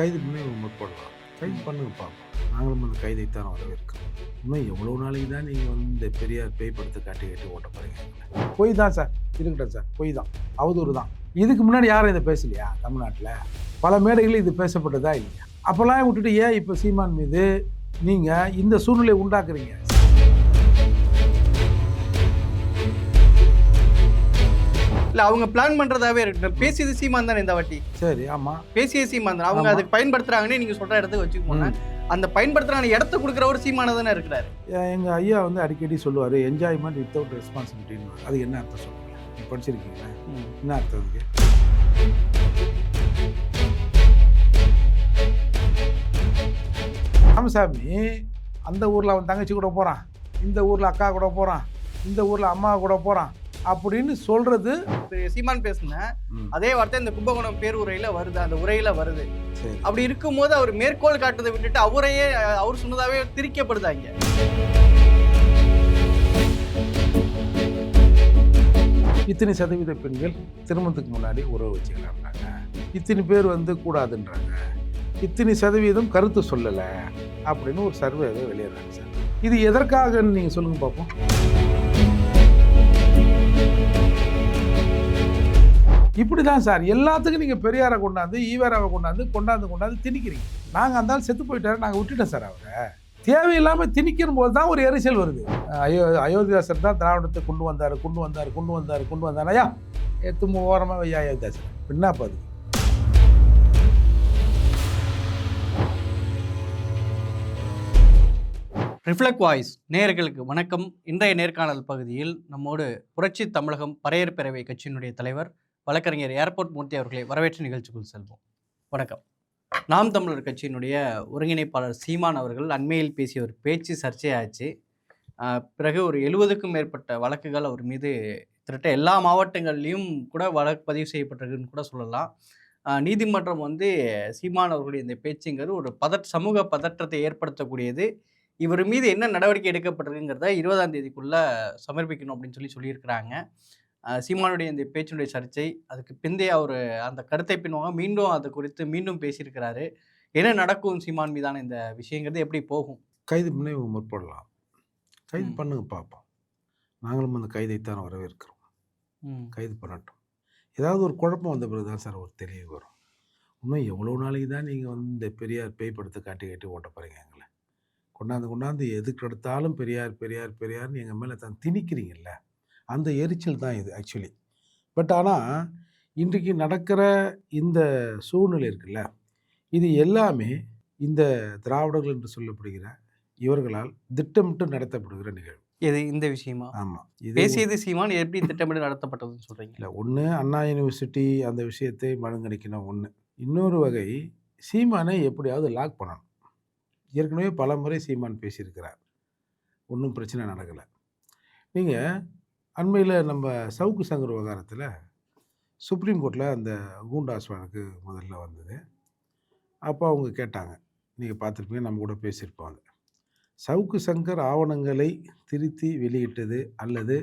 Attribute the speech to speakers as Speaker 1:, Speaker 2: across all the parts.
Speaker 1: கைது பண்ணி முற்படலாம் கைது பண்ணுங்க பார்ப்போம் நாங்களும் அந்த கைதைத்தான் வரவேற்கிறோம். இன்னும் எவ்வளோ நாளைக்கு தான் நீங்கள் வந்து இந்த பெரியார் பேய் படத்தை காட்டி காட்டி ஓட்ட போகிறீங்க பொய் தான் சார். இருக்கட்டும் சார். பொய் தான். அவதூறு தான். இதுக்கு முன்னாடி யாரும் இதை பேசலையா தமிழ்நாட்டில்? பல மேடைகளில் இது பேசப்பட்டதா இல்லையா? அப்போல்லாம் விட்டுட்டு ஏன் இப்போ சீமான் மீது நீங்கள் இந்த சூழ்நிலை உண்டாக்குறீங்க?
Speaker 2: இல்ல அவங்க பிளான் பண்றதாவே இருக்கட்டும் பேசியது சீமான் தானே இந்த வாட்டி?
Speaker 1: சரி ஆமாம்
Speaker 2: பேசிய சீமான் தான். அவங்க. அதுக்கு பயன்படுத்துறாங்கன்னு நீங்க சொல்ற இடத்துக்கு வச்சுக்கோங்க. அந்த பயன்படுத்துறாங்க இடத்த கொடுக்குற ஒரு சீமான தானே இருக்கிறாரு.
Speaker 1: எங்கள் ஐயா வந்து அடிக்கடி சொல்லுவார் என்ஜாய்மெண்ட் வித்தவுட் ரெஸ்பான்சிபிலிட்டின்னு அது என்ன அர்த்தம் சொல்லுங்க நீ படிச்சிருக்கீங்களா? என்ன அர்த்தம் அதுக்கு? ராமசாமி அந்த ஊரில் அவன் தங்கச்சி கூட போகிறான் இந்த ஊரில் அக்கா கூட போகிறான் இந்த ஊரில் அம்மா கூட போகிறான் அப்படின்னு சொல்கிறது
Speaker 2: இப்ப சீமான் பேசுன அதே வார்த்தை இந்த கும்பகோணம் பேருரையில வருது அந்த உரையில வருது. அப்படி இருக்கும்போது அவர் மேற்கோள் காட்டுறதை விட்டுட்டு அவரையே அவர் சொன்னதாவே திரிக்கப்படுதாங்க.
Speaker 1: இத்தனை சதவீத பெண்கள் திருமணத்துக்கு முன்னாடி உறவு வச்சுக்கலாம்னாங்க இத்தனை பேர் வந்து கூடாதுன்றாங்க. இத்தனை சதவீதம் கருத்து சொல்லலை அப்படின்னு ஒரு சர்வேவை வெளியிடுறாங்க சார். இது எதற்காகன்னு நீங்கள் சொல்லுங்க பார்ப்போம் இப்படி தான் சார். எல்லாத்துக்கும் நீங்கள் பெரியாரை கொண்டாந்து ஈவேராவை கொண்டாந்து கொண்டாந்து கொண்டாந்து திணிக்கிறீங்க. நாங்கள் அந்தாலும் செத்து போயிட்டாரு நாங்கள் விட்டுட்டோம் சார் அவரை. தேவையில்லாமல் திணிக்கும் போது தான் ஒரு எரிச்சல் வருது. அயோ அயோத்தியாசர் தான் திராவிடத்தை கொண்டு வந்தார் கொண்டு வந்தார் கொண்டு வந்தார் கொண்டு வந்தார். ஐயா எத்து ஓரமாக வையா அயோத்தியாசர் என்னப்பா அது
Speaker 2: ரிஃப்ளெக்ட் வாய்ஸ் நேயர்களுக்கு வணக்கம். இன்றைய நேர்காணல் பகுதியில் நம்மோடு புரட்சி தமிழகம் பறையர் பேரவை கட்சியினுடைய தலைவர் வழக்கறிஞர் ஏர்போர்ட் மூர்த்தி அவர்களை வரவேற்று நிகழ்ச்சிக்குள் செல்வோம். வணக்கம். நாம் தமிழர் கட்சியினுடைய ஒருங்கிணைப்பாளர் சீமான் அவர்கள் அண்மையில் பேசிய ஒரு பேச்சு சர்ச்சையாச்சு. பிறகு ஒரு எழுபதுக்கும் மேற்பட்ட வழக்குகள் அவர் மீது திரட்ட எல்லா மாவட்டங்கள்லேயும் கூட வழக்கு பதிவு செய்யப்பட்டிருக்குன்னு கூட சொல்லலாம். நீதிமன்றம் வந்து சீமான் அவர்களுடைய இந்த பேச்சுங்கிறது ஒரு பதட் சமூக பதற்றத்தை ஏற்படுத்தக்கூடியது. இவர் மீது என்ன நடவடிக்கை எடுக்கப்பட்டிருக்குங்கிறத இருபதாம் தேதிக்குள்ளே சமர்ப்பிக்கணும் அப்படின்னு சொல்லி சொல்லியிருக்கிறாங்க. சீமானுடைய இந்த பேச்சினுடைய சர்ச்சை அதுக்கு பிந்தைய அவர் அந்த கருத்தை பின்வாங்க மீண்டும் அது குறித்து மீண்டும் பேசியிருக்கிறாரு. என்ன நடக்கும் சீமான் மீதான இந்த விஷயங்கிறது எப்படி போகும்?
Speaker 1: கைது பண்ணி முற்படலாம். கைது. பண்ணுங்க பார்ப்போம் நாங்களும் அந்த கைதைத்தான் வரவேற்கிறோம். கைது பண்ணட்டும். ஏதாவது ஒரு குழப்பம் வந்த பிறகு தான் சார் ஒரு தெளிவு வரும். இன்னும் எவ்வளோ நாளைக்கு தான் நீங்கள் வந்து இந்த பெரியார் பேய் படத்தை காட்டி காட்டி ஓட்ட போகிறீங்க எங்களை? கொண்டாந்து கொண்டாந்து எதுக்கு எடுத்தாலும் பெரியார் பெரியார் பெரியார்னு எங்கள் மேலே தான் திணிக்கிறீங்கல்ல? அந்த எரிச்சல் தான் இது ஆக்சுவலி. பட் ஆனால் இன்றைக்கு நடக்கிற இந்த சூழ்நிலை இருக்குல்ல இது எல்லாமே இந்த திராவிடர்கள் என்று சொல்லப்படுகிற இவர்களால் திட்டமிட்டு நடத்தப்படுகிற நிகழ்வு.
Speaker 2: இது இந்த விஷயமா?
Speaker 1: ஆமாம் இது
Speaker 2: பேசியது சீமான் எப்படி திட்டமிட்டு நடத்தப்பட்டதுன்னு சொல்றீங்க?
Speaker 1: இல்லை ஒன்று அண்ணா யூனிவர்சிட்டி அந்த விஷயத்தை மழுங்கடிக்கணும் ஒன்று இன்னொரு வகை சீமானை எப்படியாவது லாக் பண்ணணும். ஏற்கனவே பல முறை சீமான் பேசியிருக்கிறார். ஒன்றும் பிரச்சனை நடக்கலை. நீங்கள் அண்மையில் நம்ம சவுக்கு சங்கர் விவகாரத்தில் சுப்ரீம் கோர்ட்டில் அந்த கூண்டாஸ் வழக்கு முதல்ல வந்தது. அப்போ அவங்க கேட்டாங்க நீங்கள் பார்த்துருப்பீங்க நம்ம கூட பேசியிருப்பாங்க. சவுக்கு சங்கர் ஆவணங்களை திருத்தி வெளியிட்டது அல்லது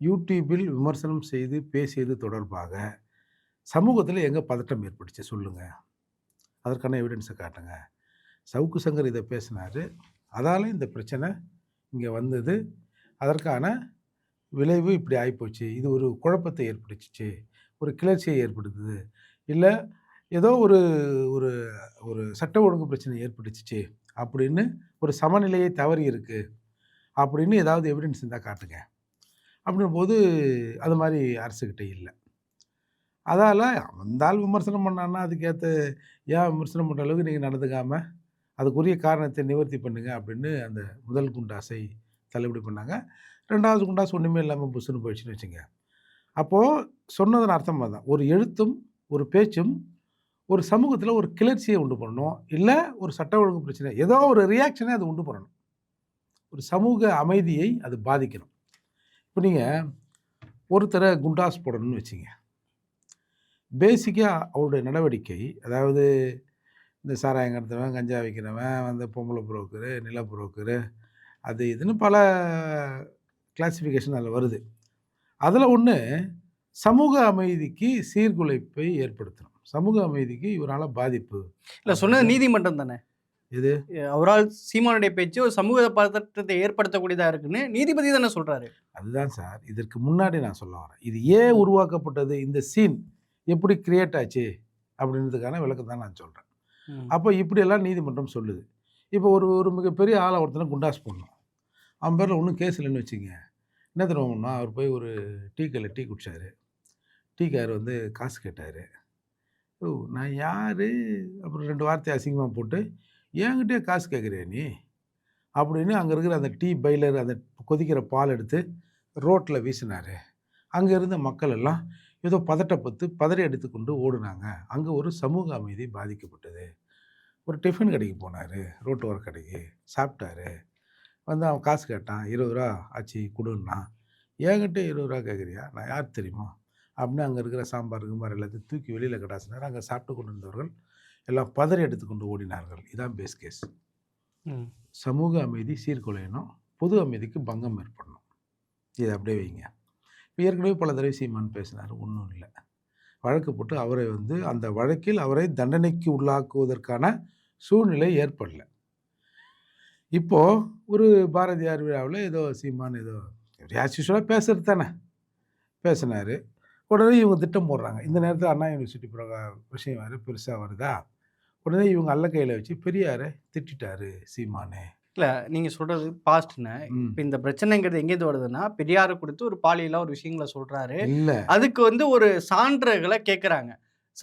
Speaker 1: யூடியூப்பில் விமர்சனம் செய்து பேசியது தொடர்பாக சமூகத்தில் எங்கே பதட்டம் ஏற்பட்டுச்சு சொல்லுங்கள் அதற்கான எவிடன்ஸை காட்டுங்க. சவுக்கு சங்கர் இதை பேசினார். அதால் இந்த பிரச்சனை இங்கே வந்தது. அதற்கான விளைவு இப்படி ஆகிப்போச்சு இது ஒரு குழப்பத்தை ஏற்படுத்திச்சு. ஒரு கிளர்ச்சியை ஏற்படுத்துது. இல்லை ஏதோ ஒரு ஒரு ஒரு சட்ட ஒழுங்கு பிரச்சனை ஏற்பட்டுச்சு அப்படின்னு ஒரு சமநிலையை தவறி இருக்குது அப்படின்னு ஏதாவது எவிடன்ஸ் இருந்தால் காட்டுங்க. அப்படின்னும் போது அது மாதிரி அரசுக்கிட்ட இல்லை. அதால் வந்தால் விமர்சனம் பண்ணான்னா அதுக்கேற்ற ஏன் விமர்சனம் பண்ணுற அளவுக்கு நீங்கள் நடந்துக்காமல் அதுக்குரிய காரணத்தை நிவர்த்தி பண்ணுங்கள் அப்படின்னு அந்த முதல் குண்டாசை தள்ளுபடி பண்ணாங்க. ரெண்டாவது குண்டாஸ் ஒன்றுமே இல்லாமல் புஷ்ஷுன்னு போயிடுச்சுன்னு வச்சுங்க. அப்போது சொன்னதன் அர்த்தம் தான் ஒரு எழுத்தும் ஒரு பேச்சும் ஒரு சமூகத்தில் ஒரு கிளர்ச்சியை உண்டு பண்ணணும். இல்லை ஒரு சட்ட ஒழுங்கு பிரச்சனை ஏதோ ஒரு ரியாக்ஷனை அது உண்டு பண்ணணும். ஒரு சமூக அமைதியை அது பாதிக்கணும். இப்போ நீங்கள் ஒருத்தரை குண்டாஸ் போடணும்னு வச்சுங்க. பேசிக்காக அவருடைய நடவடிக்கை அதாவது இந்த சாராயம் கடத்துறவன் கஞ்சா விற்கிறவன் வந்து பொம்பளை புரோக்கரு நில புரோக்கரு அது இதுன்னு பல கிளாசிஃபிகேஷன் அதில் வருது. அதில் ஒன்று சமூக அமைதிக்கு சீர்குலைப்பை ஏற்படுத்தணும். சமூக அமைதிக்கு இவரால பாதிப்பு.
Speaker 2: இல்ல சொன்னது நீதிமன்றம் தானே?
Speaker 1: எது?
Speaker 2: அவரால் சீமானுடைய பேச்சு ஒரு சமூக பதற்றத்தை ஏற்படுத்தக்கூடியதா இருக்குன்னு நீதிபதி தானே சொல்றாரு.
Speaker 1: அதுதான் சார். இதற்கு முன்னாடி நான் சொல்ல வரேன். இது ஏன் உருவாக்கப்பட்டது இந்த சீன்? எப்படி கிரியேட் ஆச்சு? அப்படின்றதுக்கான விளக்கம் தான் நான் சொல்கிறேன் அப்போ இப்படியெல்லாம் நீதிமன்றம் சொல்லுது. இப்போ ஒரு ஒரு மிகப்பெரிய ஆளை ஒருத்தனை குண்டாஸ் பண்ணணும் அவன் பேரில் ஒன்றும் கேஸ் இல்லைன்னு வச்சுங்க என்ன தருவாங்கன்னா அவர் போய் ஒரு டீ கடையில் டீ குடித்தார் டீ கார் வந்து காசு கேட்டார். ஓ நான் யார்? அப்புறம் ரெண்டு வார்த்தை அசிங்கமாக போட்டு என்கிட்டே காசு கேட்குறியா நீ? அப்படின்னு அங்கே இருக்கிற அந்த டீ பைலர் அந்த கொதிக்கிற பால் எடுத்து ரோட்டில் வீசினார். அங்கே இருந்த மக்கள் எல்லாம் ஏதோ பதட்டப்பத்து பதறி எடுத்துக்கொண்டு ஓடுனாங்க. அங்கே ஒரு சமூக அமைதி பாதிக்கப்பட்டது. ஒரு டிஃபன் கடைக்கு போனார். ரோட்டு ஓர கடைக்கு சாப்பிட்டாரு. வந்து அவன் காசு கேட்டான் இருபது ரூபா ஆச்சு கொடுன்னா. என்கிட்ட இருபது ரூபா கேட்குறியா? நான் யார் தெரியுமா? அப்படின்னு அங்கே இருக்கிற சாம்பார் கும்பார் எல்லாத்தையும் தூக்கி வெளியில் கடாசினார். அங்கே சாப்பிட்டு கொண்டு இருந்தவர்கள் எல்லாம் பதறி எடுத்துக்கொண்டு ஓடினார்கள். இதான் பேஸ் கேஸ் சமூக அமைதி சீர்குலையணும். பொது அமைதிக்கு பங்கம் ஏற்படணும். இதை அப்படியே வைங்க. இப்போ ஏற்கனவே பல தடவை சீமான் பேசினார். ஒன்றும் இல்லை. வழக்கு போட்டு அவரை வந்து அந்த வழக்கில் அவரை தண்டனைக்கு உள்ளாக்குவதற்கான சூழ்நிலை ஏற்படல. இப்போ ஒரு பாரதியார் விழாவில் ஏதோ சீமான் ஏதோ ஆஸ் யூஸ்வலாக பேசுறது தானே. பேசினார். உடனே இவங்க திட்டம் போடுறாங்க. இந்த நேரத்தில் அண்ணா யூனிவர்சிட்டி பிரகா விஷயம் வேறு பெருசாக வருதா? உடனே இவங்க அல்ல கையில் வச்சு பெரியாரை திட்டாரு சீமானே.
Speaker 2: இல்ல நீங்க சொல்றது பாஸ்ட்னு. இப்ப இந்த பிரச்சனைங்கிறது எங்கேருந்து வருதுன்னா பெரியார கொடுத்து ஒரு பாலியலா ஒரு விஷயங்களை சொல்றாரு.
Speaker 1: இல்லை.
Speaker 2: அதுக்கு வந்து ஒரு சான்றுகளை கேட்குறாங்க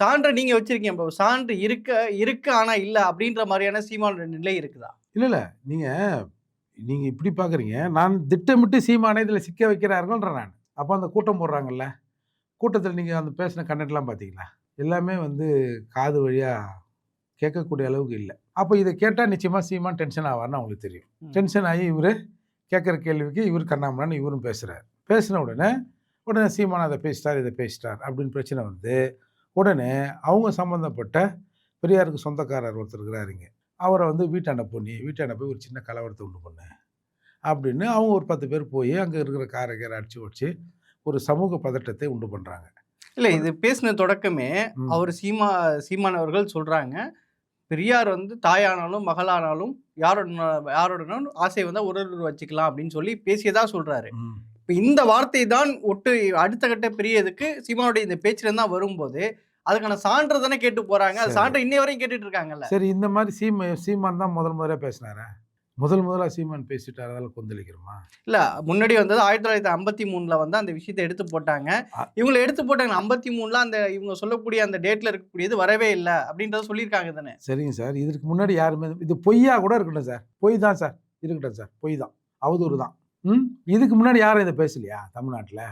Speaker 2: சான்றை நீங்க வச்சிருக்கீங்க இப்போ சான்று இருக்க இருக்கு ஆனா இல்ல அப்படின்ற மாதிரியான சீமான நிலை இருக்குதா?
Speaker 1: இல்லை இல்லை. நீங்கள் நீங்கள் இப்படி பார்க்குறீங்க நான் திட்டமிட்டு சீமானை இதில் சிக்க வைக்கிறார்கள்ன்ற நான். அப்போ அந்த கூட்டம் போடுறாங்கல்ல. கூட்டத்தில் நீங்கள் அந்த பேசின கண்டென்ட்லாம் பார்த்தீங்களா எல்லாமே வந்து காது வழியாக கேட்கக்கூடிய அளவுக்கு இல்லை. அப்போ இதை கேட்டால் நிச்சயமாக சீமான் டென்ஷன் ஆவார்னு அவங்களுக்கு தெரியும். டென்ஷன் ஆகி இவர் கேட்குற கேள்விக்கு இவர் கண்ணாமண்ணான்னு இவரும் பேசுகிறார் பேசின உடனே உடனே சீமான் அதை பேசிட்டார் இதை பேசிட்டார் அப்படின்னு பிரச்சனை வந்து உடனே அவங்க சம்மந்தப்பட்ட பெரியாருக்கு சொந்தக்காரர் ஒருத்தர் இருக்கிறாருங்க அவரை வந்து வீட்டாண்ட பொண்ணி வீட்டாண்ட போய் ஒரு சின்ன கலவரத்தை உண்டு பண்ணு அப்படின்னு அவங்க ஒரு பத்து பேர் போய் அங்கே இருக்கிற காரை கேரை அடிச்சு வச்சு ஒரு சமூக பதட்டத்தை உண்டு பண்ணுறாங்க
Speaker 2: இல்ல இது பேசின தொடக்கமே. அவர் சீமா சீமான் அவர்கள் சொல்றாங்க பெரியார் வந்து தாயானாலும் மகளானாலும் யாரோட யாரோடனும் ஆசை வந்தா ஒரு ஒரு வச்சுக்கலாம் அப்படின்னு சொல்லி பேசியதா சொல்றாரு
Speaker 1: ம்.
Speaker 2: இப்ப இந்த வார்த்தை தான் ஒட்டு அடுத்த கட்ட பெரியதுக்கு சீமானுடைய இந்த பேச்சுல தான் வரும்போது அதுக்கான சான்று தானே கேட்டு போறாங்க. அது. சான்று இன்னை வரையும் கேட்டுட்டு இருக்காங்கல்ல.
Speaker 1: சரி இந்த மாதிரி சீம சீமான் தான் முதல் முதல்ல பேசினாரா? முதல் முதல்ல சீமான் பேசிட்டார் அதெல்லாம் கொந்தளிக்கிறோமா?
Speaker 2: இல்ல முன்னாடி வந்தது ஆயிரத்தி தொள்ளாயிரத்தி ஐம்பத்தி மூணுல வந்து அந்த விஷயத்தை எடுத்து போட்டாங்க. இவங்களை எடுத்து போட்டாங்க. ஐம்பத்தி மூணுல அந்த இவங்க சொல்லக்கூடிய அந்த டேட்ல இருக்கக்கூடியது வரவே இல்லை அப்படின்றத சொல்லியிருக்காங்க தானே.
Speaker 1: சரிங்க சார். இதுக்கு முன்னாடி யாருமே இது பொய்யா கூட இருக்கட்டும் சார். பொய் தான் சார். இருக்கட்டும் சார். பொய் தான். அவதூறு தான். ம்? இதுக்கு முன்னாடி யாரும் இதை பேசலையா தமிழ்நாட்டில்?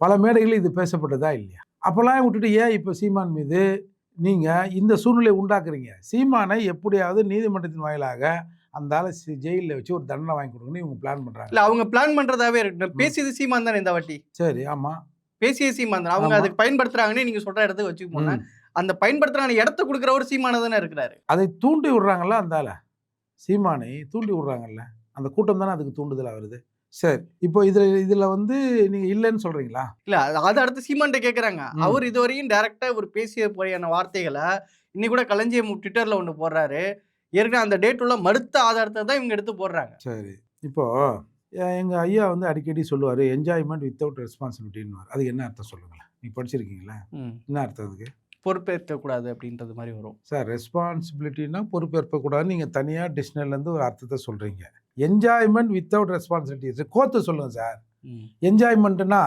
Speaker 1: பல மேடைகளில் இது பேசப்பட்டதா இல்லையா? அப்போல்லாம் விட்டுட்டு ஏன் இப்போ சீமான் மீது நீங்கள் இந்த சூழ்நிலை உண்டாக்குறீங்க? சீமானை எப்படியாவது நீதிமன்றத்தின் வாயிலாக அந்த ஆளை ஜெயிலில் வச்சு ஒரு தண்டனை வாங்கி கொடுக்கணும்னு இவங்க பிளான் பண்ணுறாங்க
Speaker 2: இல்ல அவங்க பிளான் பண்றதாவே இருக்கு. பேசியது சீமான் தானே இந்த வாட்டி?
Speaker 1: சரி ஆமாம்
Speaker 2: பேசிய சீமான் தானே. அவங்க. அதுக்கு பயன்படுத்துறாங்கன்னு நீங்க சொல்ற இடத்துக்கு வச்சுக்க போனா அந்த பயன்படுத்துறாங்க இடத்த கொடுக்குற ஒரு சீமான தானே இருக்கிறாரு.
Speaker 1: அதை தூண்டி விடுறாங்கல்ல அந்த ஆளை? சீமானை தூண்டி விடுறாங்கல்ல? அந்த கூட்டம் தானே அதுக்கு தூண்டுதலாக வருது? சரி. இப்போ இதில் இதில் வந்து நீங்கள் இல்லைன்னு சொல்கிறீங்களா
Speaker 2: இல்ல அது- அடுத்து சீமான்ட்ட கேக்குறாங்க. அவர் இதுவரையும் டைரக்டா ஒரு பேசிய போறியான வார்த்தைகளை இன்னைக்கு கூட களஞ்சியம் ட்விட்டர்ல ஒண்ணு போடுறாரு. ஏற்கனவே அந்த டேட் உள்ள மறுத்த ஆதாரத்தை தான் இவங்க எடுத்து போடுறாங்க.
Speaker 1: சரி. இப்போ எங்க ஐயா வந்து அடிக்கடி சொல்லுவார் என்ஜாய்மெண்ட் வித்தவுட் ரெஸ்பான்சிபிலிட்டின்னு அது என்ன அர்த்தம் சொல்லுங்களேன்? நீ படிச்சிருக்கீங்களா? என்ன அர்த்தம் அதுக்கு?
Speaker 2: பொறுப்பேற்க கூடாது அப்படின்றது மாதிரி வரும்.
Speaker 1: சார் ரெஸ்பான்சிபிலிட்டினா பொறுப்பேற்கக்கூடாதுன்னு நீங்கள் தனியாக டிக்ஷனரிலேருந்து ஒரு அர்த்தத்தை சொல்கிறீங்க என்ஜாய்மெண்ட் வித்தவுட் ரெஸ்பான்சிபிலிட்டி கோர்த்து சொல்லுங்கள் சார். என்ஜாய்மெண்ட்டுனா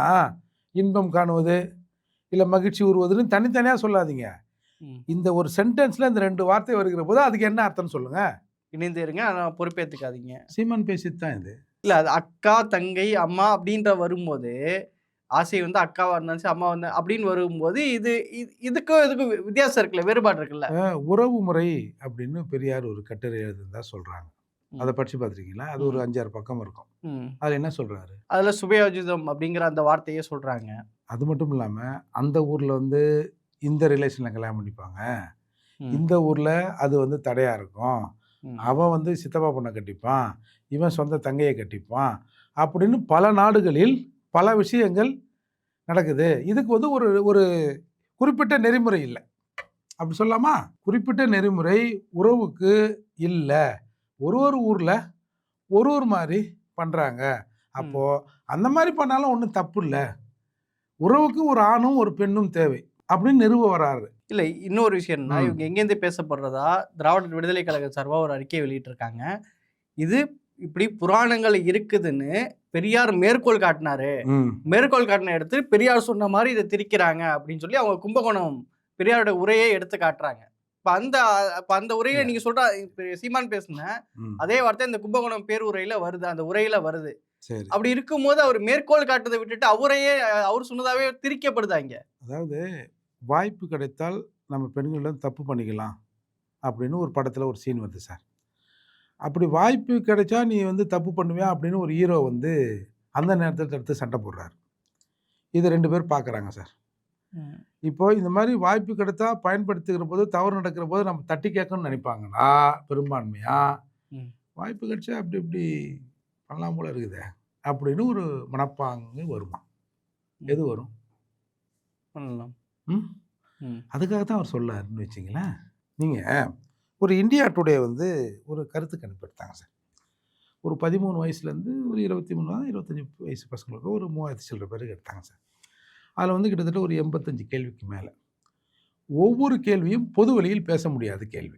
Speaker 1: இன்பம் காணுவது இல்லை மகிழ்ச்சி உருவதுன்னு தனித்தனியாக சொல்லாதீங்க. இந்த ஒரு சென்டென்ஸில் இந்த ரெண்டு வார்த்தை வருகிற போது அதுக்கு என்ன அர்த்தம்னு சொல்லுங்கள்
Speaker 2: இணைந்து இருங்க ஆனா பொறுப்பேற்றுக்காதீங்க
Speaker 1: சீமான் பேசிட்டு தான் இது.
Speaker 2: இல்ல அது அக்கா தங்கை அம்மா அப்படின்ற வரும்போது ஆசை வந்து அக்காவா இருந்தாலும் சரி, அம்மா வந்து அப்படின்னு வரும்போது இது இது- இதுக்கும் இதுக்கும் வித்தியாசம் இருக்குல்ல வேறுபாடு இருக்குல்ல
Speaker 1: உறவு முறை அப்படின்னு பெரியார் ஒரு கட்டுரை எழுதுனதா சொல்றாங்க. அதை படிச்சு பார்த்துருக்கீங்களா அது ஒரு. அஞ்சாறு பக்கம் இருக்கும். அதில் என்ன சொல்றாரு
Speaker 2: அதுல சுபயோஜிதம் அப்படிங்கிற அந்த வார்த்தையே சொல்றாங்க
Speaker 1: அது மட்டும் இல்லாமல் அந்த ஊரில் வந்து இந்த ரிலேஷனில் கல்யாணம் பண்ணிப்பாங்க. இந்த ஊரில் அது வந்து தடையாக இருக்கும். அவன் வந்து சித்தப்பா பொண்ணை கட்டிப்பான் இவன் சொந்த தங்கையை கட்டிப்பான் அப்படின்னு பல நாடுகளில் பல விஷயங்கள் நடக்குது. இதுக்கு வந்து ஒரு ஒரு குறிப்பிட்ட நெறிமுறை இல்லை. அப்படி சொல்லலாமா குறிப்பிட்ட நெறிமுறை உறவுக்கு இல்லை. ஒரு ஒரு ஊரில் ஒரு ஒரு மாதிரி பண்ணுறாங்க அப்போ அந்த மாதிரி பண்ணாலும் ஒன்றும் தப்பு இல்லை. உறவுக்கு ஒரு ஆணும் ஒரு பெண்ணும் தேவை அப்படின்னு நிறுவ வராரு.
Speaker 2: இல்லை இன்னொரு விஷயம் என்ன
Speaker 1: ம்.
Speaker 2: இவங்க எங்கேருந்து பேசப்படுறதா திராவிடர் விடுதலை கழக சார்பாக ஒரு அறிக்கையை வெளியிட்டிருக்காங்க. இது இப்படி புராணங்கள் இருக்குதுன்னு பெரியார் மேற்கோள் காட்டினாரு. மேற்கோள் காட்டின எடுத்து பெரியார் சொன்ன மாதிரி இதை திரிக்கிறாங்க அப்படின்னு சொல்லி அவங்க கும்பகோணம் பெரியாரோட உரையை எடுத்து காட்டுறாங்க. இப்போ அந்த இப்போ அந்த உரையை நீங்க சொல்ற சீமான் பேசுன அதே வார்த்தை இந்த கும்பகோணம் பேருரையில வருது அந்த உரையில வருது. அப்படி இருக்கும்போது அவர் மேற்கோள் காட்டுறதை விட்டுட்டு அவரையே அவர் சொன்னதாவே திரிக்கப்படுதாங்க
Speaker 1: அதாவது வாய்ப்பு கிடைத்தால் நம்ம பெண்களிடம் தப்பு பண்ணிக்கலாம் அப்படின்னு ஒரு படத்தில் ஒரு சீன் வருது சார். அப்படி வாய்ப்பு கிடைச்சா நீ வந்து தப்பு பண்ணுவியா? அப்படின்னு ஒரு ஹீரோ வந்து அந்த நேரத்தில் தடுத்து சண்டை போடுறாரு. இது ரெண்டு பேர் பார்க்குறாங்க சார். இப்போ இந்த மாதிரி வாய்ப்பு கிடைத்தா பயன்படுத்துகிற போது தவறு நடக்கிற போது நம்ம தட்டி கேட்கணும்னு நினைப்பாங்கன்னா பெரும்பான்மையா. வாய்ப்பு கிடைச்சா அப்படி இப்படி பண்ணலாம் போல இருக்குதே அப்படின்னு ஒரு மனப்பாங்கு வருமா? எது வரும்?
Speaker 2: பண்ணலாம்.
Speaker 1: அதுக்காக தான் அவர் சொல்லாருன்னு வச்சிங்களேன். நீங்கள் ஒரு இந்தியா டுடே வந்து ஒரு கருத்து கணிப்பு எடுத்தாங்க சார். ஒரு பதிமூணு வயசுலேருந்து ஒரு இருபத்தி மூணு இருபத்தஞ்சி வயசு பசங்களுக்கு ஒரு மூவாயிரத்தி சில்லற பேருக்கு எடுத்தாங்க சார். அதில் வந்து கிட்டத்தட்ட ஒரு எண்பத்தஞ்சு கேள்விக்கு மேலே. ஒவ்வொரு கேள்வியும் பொது வெளியில் பேச முடியாத கேள்வி.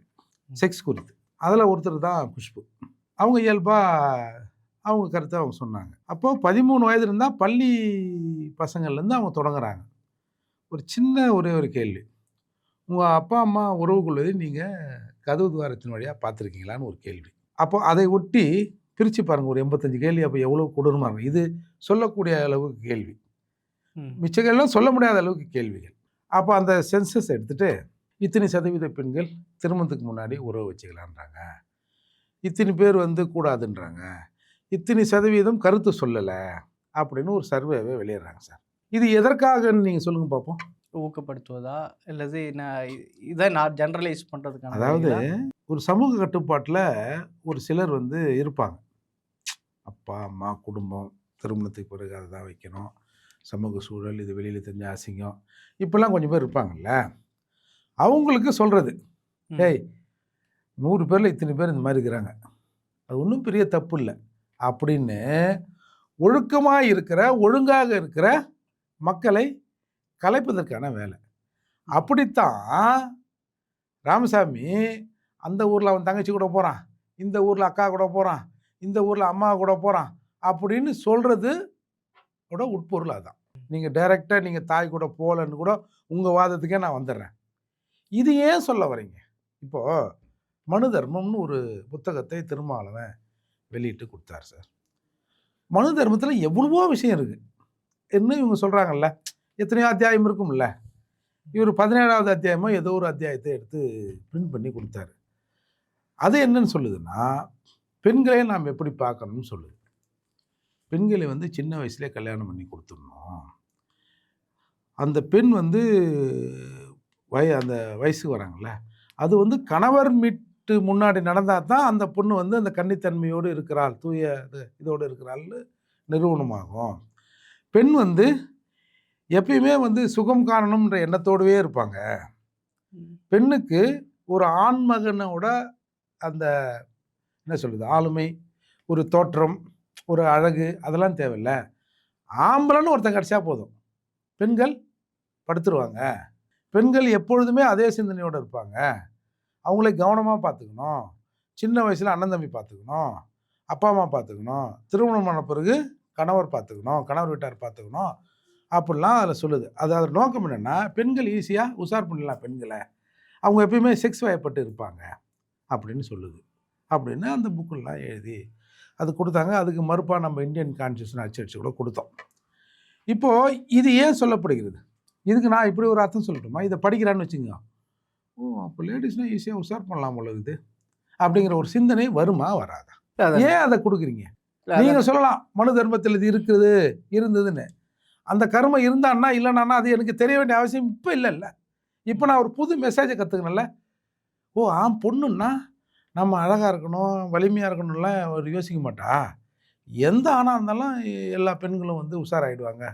Speaker 1: செக்ஸ் குறித்து. அதில் ஒருத்தர் தான் குஷ்பு. அவங்க இயல்பாக அவங்க கருத்தை அவங்க சொன்னாங்க. அப்போது பதிமூணு வயது இருந்தால் பள்ளி பசங்கள்லேருந்து அவங்க தொடங்குறாங்க. ஒரு சின்ன ஒரே ஒரு கேள்வி. உங்கள் அப்பா அம்மா உறவு கொள்வதை நீங்கள் கதவு துவாரத்தின் வழியாக பார்த்துருக்கீங்களான்னு ஒரு கேள்வி. அப்போ அதை ஒட்டி பிரித்து பாருங்கள் ஒரு எண்பத்தஞ்சு கேள்வி அப்போ எவ்வளோ கொடூரமாக இருக்கும். இது சொல்லக்கூடிய அளவுக்கு கேள்வி. மிச்சங்கள்லாம் சொல்ல முடியாத அளவுக்கு கேள்விகள். அப்போ அந்த சென்சஸ் எடுத்துட்டு இத்தனை சதவீத பெண்கள் திருமணத்துக்கு முன்னாடி உறவு வச்சுக்கலான்றாங்க. இத்தனை பேர் வந்து கூடாதுன்றாங்க. இத்தனை சதவீதம் கருத்து சொல்லலை அப்படின்னு ஒரு சர்வேவை வெளியிடுறாங்க சார். இது எதற்காகன்னு நீங்கள் சொல்லுங்க பார்ப்போம்
Speaker 2: ஊக்கப்படுத்துவதா? இல்லது நான் இதை நான் ஜெனரலைஸ் பண்றதுக்கான
Speaker 1: அதாவது? ஒரு சமூக கட்டுப்பாட்டில் ஒரு சிலர் வந்து இருப்பாங்க. அப்பா அம்மா குடும்பம் திருமணத்துக்கு பிறகு அதை தான் வைக்கணும். சமூக சூழல் இது வெளியில் தெரிஞ்ச அசிங்கம். இப்போல்லாம் கொஞ்சம் பேர் இருப்பாங்கல்ல. அவங்களுக்கு சொல்கிறது. டேய் நூறு பேரில் இத்தனை பேர் இந்த மாதிரி இருக்கிறாங்க. அது ஒன்றும் பெரிய தப்பு இல்லை. அப்படின்னு ஒழுக்கமாக இருக்கிற ஒழுங்காக இருக்கிற மக்களை கலைப்பதற்கான வேலை. அப்படித்தான் ராமசாமி அந்த ஊரில் அவன் தங்கச்சி கூட போகிறான் இந்த ஊரில் அக்கா கூட போகிறான் இந்த ஊரில் அம்மா கூட போகிறான் அப்படின்னு சொல்கிறது கூட உட்பொருள் அதான். நீங்கள் டைரெக்டாக நீங்கள் தாய் கூட போகலன்னு கூட உங்கள் வாதத்துக்கே நான் வந்துடுறேன். இது ஏன் சொல்ல வரீங்க இப்போது மனு தர்மம்னு ஒரு புத்தகத்தை திருமாவளவன் வெளியிட்டு கொடுத்தார் சார். மனு தர்மத்தில் எவ்வளவோ விஷயம் இருக்குது என்ன இவங்க சொல்கிறாங்கல்ல எத்தனையோ அத்தியாயம் இருக்கும்ல. இவர் பதினேழாவது அத்தியாயமோ ஏதோ ஒரு அத்தியாயத்தை எடுத்து பிரிண்ட் பண்ணி கொடுத்தாரு. அது என்னன்னு சொல்லுதுன்னா பெண்களை நாம் எப்படி பார்க்கணும்னு சொல்லுது. பெண்களை வந்து சின்ன வயசுலேயே கல்யாணம் பண்ணி கொடுத்துடணும். அந்த பெண் வந்து வய அந்த வயசுக்கு வராங்கள்ல அது வந்து கணவர் மீட்டு முன்னாடி நடந்தால் தான் அந்த பொண்ணு வந்து அந்த கன்னித்தன்மையோடு இருக்கிறாள் தூய இது- இதோடு இருக்கிறாள்னு நிறுவனமாகும் பெண் வந்து எப்பயுமே வந்து சுகம் காணணுன்ற எண்ணத்தோடவே இருப்பாங்க. பெண்ணுக்கு ஒரு ஆண்மகனோட அந்த என்ன சொல்கிறது ஆளுமை ஒரு தோற்றம் ஒரு அழகு அதெல்லாம் தேவையில்ல. ஆம்பளைன்னு ஒருத்தன் கிடச்சா போதும். பெண்கள் படுத்துருவாங்க. பெண்கள் எப்பொழுதுமே அதே சிந்தனையோடு இருப்பாங்க. அவங்கள கவனமாக பார்த்துக்கணும். சின்ன வயசில் அண்ணன் தம்பி பார்த்துக்கணும். அப்பா அம்மா பார்த்துக்கணும். திருமணம் பண்ண பிறகு கணவர் பார்த்துக்கணும். கணவர் வீட்டார் பார்த்துக்கணும். அப்படிலாம் அதில் சொல்லுது. அது அதோட நோக்கம் என்னென்னா பெண்கள் ஈஸியாக உஷார் பண்ணலாம் பெண்களை. அவங்க எப்பயுமே செக்ஸ் வயப்பட்டு இருப்பாங்க அப்படின்னு சொல்லுது. அப்படின்னு அந்த புக்கெல்லாம் எழுதி அது கொடுத்தாங்க. அதுக்கு மறுப்பாக நம்ம இந்தியன் கான்ஸ்டியூஷன் அச்சு அடிச்சு கூட கொடுத்தோம். இப்போது இது ஏன் சொல்லப்படுகிறது? இதுக்கு நான் இப்படி ஒரு அர்த்தம் சொல்லட்டுமா? இதை படிக்கிறான்னு வச்சுங்க ஓ அப்போ லேடிஸ்னால் ஈஸியாக உஷார் பண்ணலாம் இருக்குது. அப்படிங்கிற ஒரு சிந்தனை வருமா வராதா. ஏன் அதை கொடுக்குறீங்க?
Speaker 2: இல்ல, அதான்.
Speaker 1: நீங்க சொல்லலாம் மனு தர்மத்தில் இது இருக்குது இருந்ததுன்னு. அந்த கர்மம் இருந்தான்னா இல்லைன்னா அது எனக்கு தெரிய வேண்டிய அவசியம் இப்போ இல்லை இல்லை. இப்போ நான் ஒரு புது மெசேஜை கற்றுக்கணும்ல ஓ ஆம் பொண்ணுன்னா நம்ம அழகாக இருக்கணும் வலிமையாக இருக்கணும்லாம் ஒரு யோசிக்க மாட்டா? எந்த ஆணாக இருந்தாலும் எல்லா பெண்களும் வந்து உஷாராயிடுவாங்க.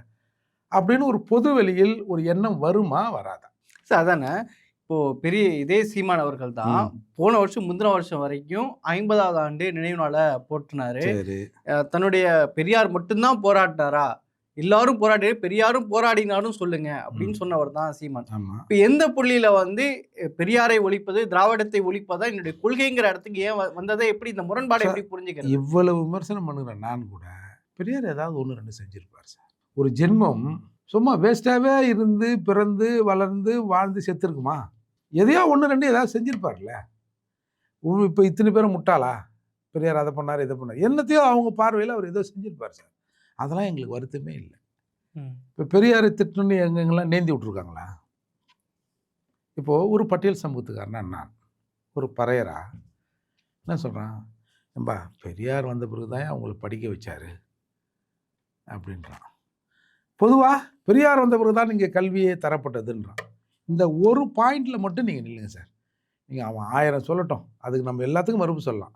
Speaker 1: அப்படின்னு ஒரு பொது வெளியில் ஒரு எண்ணம் வருமா வராதா?
Speaker 2: சார் அதானே. இப்போ பெரிய இதே சீமான் அவர்கள் தான் போன வருஷம் முந்தின வருஷம் வரைக்கும் ஐம்பதாவது ஆண்டு நினைவு நாளை போட்டுனாரு தன்னுடைய பெரியார் மட்டும்தான் போராடினாரா? எல்லாரும் போராடி பெரியாரும் போராடினாரும் சொல்லுங்க அப்படின்னு சொன்னவர் தான் சீமான். இப்ப எந்த புள்ளியில வந்து பெரியாரை ஒழிப்பது திராவிடத்தை ஒழிப்பதா என்னுடைய கொள்கைங்கிற இடத்துக்கு ஏன் வந்ததை எப்படி இந்த முரண்பாடை எப்படி புரிஞ்சுக்கிறது?
Speaker 1: இவ்வளவு விமர்சனம் பண்ணுறேன் நான் கூட. பெரியார் ஏதாவது ஒன்று ரெண்டு செஞ்சிருப்பார் சார். ஒரு ஜென்மம் சும்மா வேஸ்ட்டாகவே இருந்து பிறந்து வளர்ந்து வாழ்ந்து செத்துருக்குமா? எதையோ ஒன்று ரெண்டு ஏதாவது செஞ்சிருப்பார்ல இப்போ இத்தனை பேரும் முட்டாளா? பெரியார் அதை பண்ணார் இதை பண்ணார். என்னத்தையோ அவங்க பார்வையில் அவர் ஏதோ செஞ்சிருப்பார் சார். அதெல்லாம் எங்களுக்கு வருத்தமே இல்லை. இப்போ பெரியாரை திட்டணுன்னு எங்கெங்கெல்லாம் நேந்தி விட்ருக்காங்களா இப்போது ஒரு பட்டியல் சமூகத்துக்காரனா நான் ஒரு பறையரா? என்ன சொல்கிறான் ஏம்பா பெரியார் வந்த பிறகு தான் அவங்கள படிக்க வச்சாரு? அப்படின்றான். பொதுவாக பெரியார் வந்த பிறகு தான் நீங்கள் கல்வியே தரப்பட்டதுன்றான். இந்த ஒரு பாயிண்டில் மட்டும் நீங்கள் நில்லுங்க சார். நீங்கள் அவன் ஆயிரம் சொல்லட்டும். அதுக்கு நம்ம எல்லாத்துக்கும் மறுப்பு சொல்லலாம்.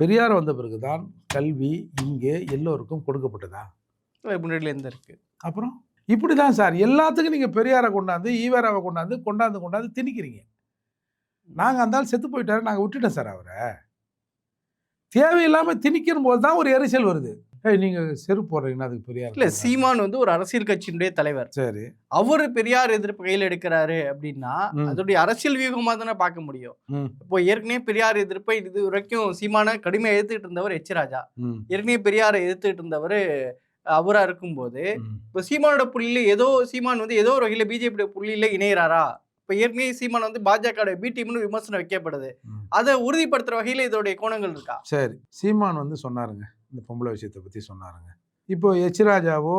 Speaker 1: பெரியார் வந்த பிறகு தான் கல்வி இங்கே எல்லோருக்கும் கொடுக்கப்பட்டதா?
Speaker 2: முன்னாடில இருந்து இருக்கு
Speaker 1: அப்புறம்? இப்படி தான் சார். எல்லாத்துக்கும் நீங்கள் பெரியாரை கொண்டாந்து ஈவேராவை கொண்டாந்து கொண்டாந்து கொண்டாந்து திணிக்கிறீங்க. நாங்கள் அந்த ஆள் செத்து போயிட்டாரு. நாங்கள் விட்டுட்டோம் சார் அவரை. தேவையில்லாமல் திணிக்கும் போது தான் ஒரு எரிச்சல் வருது. நீங்கள் செருப்பு போடுறீங்கன்னா அதுக்கு பெரியார்
Speaker 2: இல்ல. சீமான் வந்து ஒரு அரசியல் கட்சியினுடைய தலைவர்.
Speaker 1: சரி.
Speaker 2: அவரு பெரியார் எதிர்ப்பு கையில் எடுக்கிறாரு அப்படின்னா. அதோடைய அரசியல் வியூகமா தானே பார்க்க முடியும். இப்போ ஏற்கனவே பெரியார் எதிர்ப்பை இது வரைக்கும் சீமான கடுமையா எதிர்த்துட்டு இருந்தவர் எச். ராஜா. ஏற்கனவே பெரியாரை எதிர்த்துட்டு இருந்தவர் அவரா இருக்கும்போது. இப்போ சீமானோட புள்ளியில ஏதோ சீமான் வந்து ஏதோ ஒரு வகையில பிஜேபி புள்ளியில இணையறாரா? இப்போ ஏற்கனவே சீமான் வந்து பாஜக பி டீம்னு விமர்சனம் வைக்கப்படுது. அதை உறுதிப்படுத்துற வகையில இதோடைய கோணங்கள் இருக்கா?
Speaker 1: சரி. சீமான் வந்து சொன்னாருங்க. இந்த பொம்பளை விஷயத்தை பற்றி சொன்னாருங்க. இப்போ எச் ராஜாவோ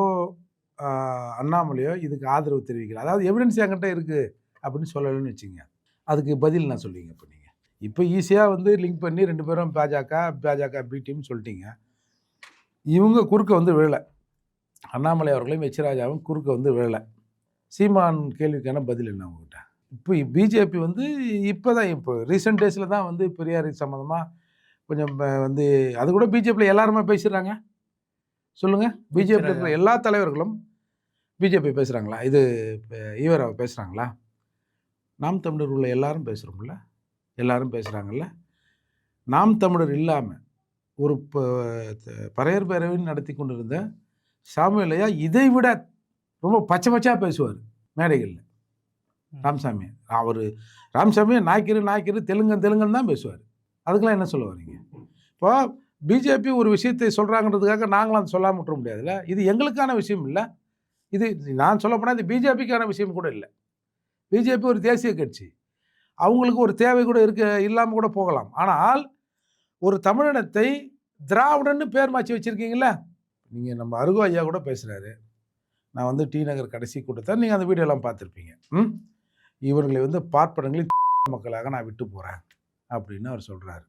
Speaker 1: அண்ணாமலையோ இதுக்கு ஆதரவு தெரிவிக்கல. அதாவது எவிடன்ஸ் என்கிட்ட இருக்குது அப்படின்னு சொல்லலைன்னு வச்சுங்க. அதுக்கு பதில் நான் சொல்லுவீங்க இப்போ நீங்கள் இப்போ ஈஸியாக வந்து லிங்க் பண்ணி ரெண்டு பேரும் பாஜக பாஜக பி சொல்லிட்டீங்க. இவங்க குறுக்க வந்து விழலை. அண்ணாமலை அவர்களையும் எச் ராஜாவும் குறுக்க வந்து விழலை. சீமான் கேள்விக்கான பதில் என்ன உங்ககிட்ட? இப்போ பிஜேபி வந்து இப்போ தான் இப்போ ரீசெண்ட் டேஸில் தான் வந்து பெரியார் சம்மந்தமாக கொஞ்சம் வந்து அது கூட பிஜேபியில் எல்லாருமே பேசுகிறாங்க சொல்லுங்கள் பிஜேபியில் இருக்கிற எல்லா தலைவர்களும் பிஜேபி பேசுகிறாங்களா இது ஈவரா பேசுகிறாங்களா நாம் தமிழர் உள்ள எல்லாரும் பேசுகிறோம்ல எல்லாரும் பேசுகிறாங்கல்ல நாம் தமிழர் இல்லாமல் ஒரு பறையர் பேரவைன்னு நடத்தி கொண்டிருந்த சாமியலையா இதை விட ரொம்ப பச்சை பச்சையாக பேசுவார் மேடைகளில். ராமசாமி. அவர் ராமசாமி நாய்க்கிரு நாய்க்கிரு தெலுங்கன் தெலுங்கன் தான் பேசுவார். அதுக்கெல்லாம் என்ன சொல்ல வரீங்க? இப்போ பிஜேபி ஒரு விஷயத்தை சொல்கிறாங்கன்றதுக்காக நாங்களும் அதை சொல்லாம விட்டுற முடியாதுல்ல? இது எங்களுக்கான விஷயம் இல்லை. இது நான் சொல்ல போனால் இது பிஜேபிக்கான விஷயம் கூட இல்லை. பிஜேபி ஒரு தேசிய கட்சி. அவங்களுக்கு ஒரு தேவை கூட இருக்க இல்லாமல் கூட போகலாம். ஆனால் ஒரு தமிழினத்தை திராவிடன்னு பேர் மாற்றி வச்சுருக்கீங்கள நீங்கள் நம்ம அருகோ ஐயா கூட பேசுகிறாரு நான் வந்து டி நகர் கடைசி கூட்டத்தை நீங்கள் அந்த வீடியோலாம் பார்த்துருப்பீங்க. ம்? இவர்களை வந்து பார்ப்பனங்களின் மக்களாக நான் விட்டு போகிறேன் அப்படின்னு அவர் சொல்கிறாரு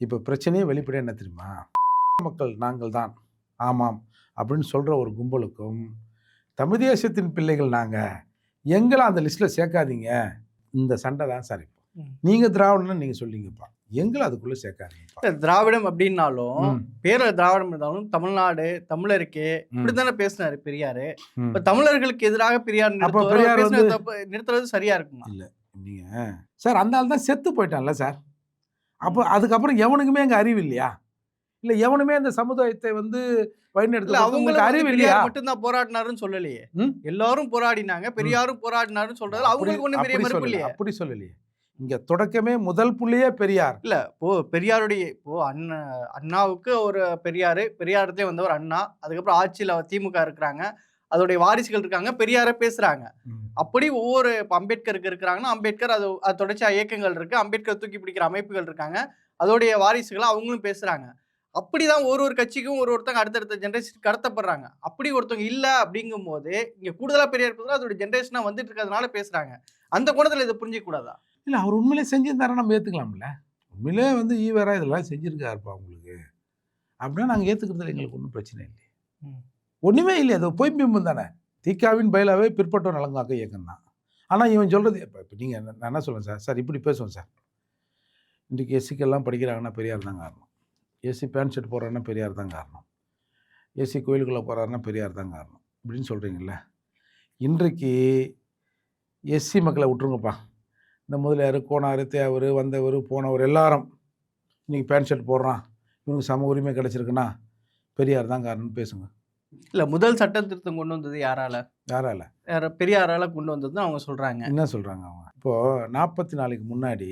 Speaker 1: இப்போ பிரச்சனையே வெளிப்படையாக என்ன தெரியுமா? மக்கள் நாங்கள் தான். ஆமாம். அப்படின்னு சொல்கிற ஒரு கும்பலுக்கும் தமிழ் தேசத்தின் பிள்ளைகள் நாங்கள் எங்களை அந்த லிஸ்ட்டில் சேர்க்காதீங்க. இந்த சண்டை தான் சார் இப்போ. நீங்கள் திராவிடன்னு நீங்கள் சொல்லிங்கப்பா. எங்களை அதுக்குள்ளே சேர்க்காதீங்கப்பா.
Speaker 2: இல்ல, திராவிடம் அப்படின்னாலும் பேர திராவிடம் இருந்தாலும் தமிழ்நாடு தமிழருக்கு
Speaker 1: ம்,
Speaker 2: இப்படித்தானே பேசினாரு பெரியாரு. இப்ப தமிழர்களுக்கு எதிராக பெரியார் நிறுத்துறது சரியா இருக்குமா?
Speaker 1: நீங்க சார் அந்த ஆள் தான் செத்து போயிட்டான்ல சார். அப்போ அதுக்கப்புறம் எவனுக்குமே அங்கே அறிவு இல்லையா? இல்லை எவனுமே அந்த சமுதாயத்தை வந்து
Speaker 2: இல்ல
Speaker 1: வழிநடத்த
Speaker 2: அவங்களும்
Speaker 1: உங்களுக்கு அறிவு இல்லையா?
Speaker 2: மட்டும்தான் போராடினாருன்னு சொல்லலையே? எல்லாரும் போராடினாங்க பெரியாரும் போராடினாருன்னு சொல்றது அவங்களுக்கு ஒண்ணும் பெரிய மறுப்பு இல்லையே.
Speaker 1: அப்படி சொல்லலையே. இங்க தொடக்கமே முதல் புள்ளியே பெரியார்.
Speaker 2: இல்ல இப்போ பெரியாருடைய இப்போ அண்ணா அண்ணாவுக்கு ஒரு பெரியாரு பெரியாரத்திலே வந்தவர் அண்ணா அதுக்கப்புறம் ஆட்சியில திமுக இருக்கிறாங்க. அதோடைய வாரிசுகள் இருக்காங்க பெரியார பேசுறாங்க. அப்படி ஒவ்வொரு இப்போ அம்பேத்கருக்கு இருக்கிறாங்கன்னா அம்பேத்கர் அது அது தொடர்ச்சியா இயக்கங்கள் இருக்கு. அம்பேத்கர் தூக்கி பிடிக்கிற அமைப்புகள் இருக்காங்க. அதோடைய வாரிசுகளை அவங்களும் பேசுறாங்க. அப்படிதான் ஒரு ஒரு கட்சிக்கும் ஒரு ஒருத்தங்க அடுத்தடுத்த ஜென்ரேஷன் கடத்தப்படுறாங்க. அப்படி ஒருத்தவங்க இல்ல அப்படிங்கும் போது இங்க கூடுதலா பெரியார் பேசுறது அதோட ஜென்ரேஷனா வந்துட்டு இருக்கிறதுனால பேசுறாங்க. அந்த கோணத்துல இதை புரிஞ்சிக்க கூடாதா
Speaker 1: இல்லை அவர் உண்மையிலே செஞ்சிருந்தாரா நம்ம ஏற்றுக்கலாம்ல உண்மையிலே வந்து ஈவரா இதெல்லாம் செஞ்சிருக்காருப்பா உங்களுக்கு. அப்படின்னா நாங்கள் ஏற்றுக்கிறதுல எங்களுக்கு ஒன்றும் பிரச்சனை இல்லை
Speaker 2: ம்.
Speaker 1: ஒன்றுமே இல்லை அது பொய் பிம்பம் தானே. திகாவின் பயிலாகவே பிற்பட்டோர் நலங்காக்க இயக்கம் தான் ஆனால் இவன் சொல்கிறது இப்போ இப்போ நீங்கள் நான் என்ன சொல்லுவேன் சார்? சார் இப்படி பேசுவோம் சார். இன்றைக்கி எஸ்சிக்கெல்லாம் படிக்கிறாங்கன்னா பெரியார் தான் காரணம். ஏசி பேண்ட் ஷர்ட் போடுறாருன்னா பெரியார் தான் காரணம். ஏசி கோயிலுக்குள்ளே போகிறாருன்னா பெரியார் தான் காரணம். இப்படின்னு சொல்கிறீங்கள இன்றைக்கு எஸ்சி மக்களை விட்டுருங்கப்பா. இந்த முதலியார் கோனார் தேவர் வந்தவர் போனவர் எல்லாரும் இன்றைக்கி பேண்ட் ஷர்ட் போடுறான். இவனுக்கு சம உரிமை கிடச்சிருக்குன்னா பெரியார் தான் காரணம்னு பேசுங்க.
Speaker 2: இல்ல முதல் சட்ட திருத்தம் கொண்டு வந்தது யாரால?
Speaker 1: யாரால?
Speaker 2: யார பெரியாரால கொண்டு வந்ததுன்னு அவங்க சொல்றாங்க.
Speaker 1: என்ன சொல்கிறாங்க அவங்க? இப்போது நாற்பத்தி நாளைக்கு முன்னாடி.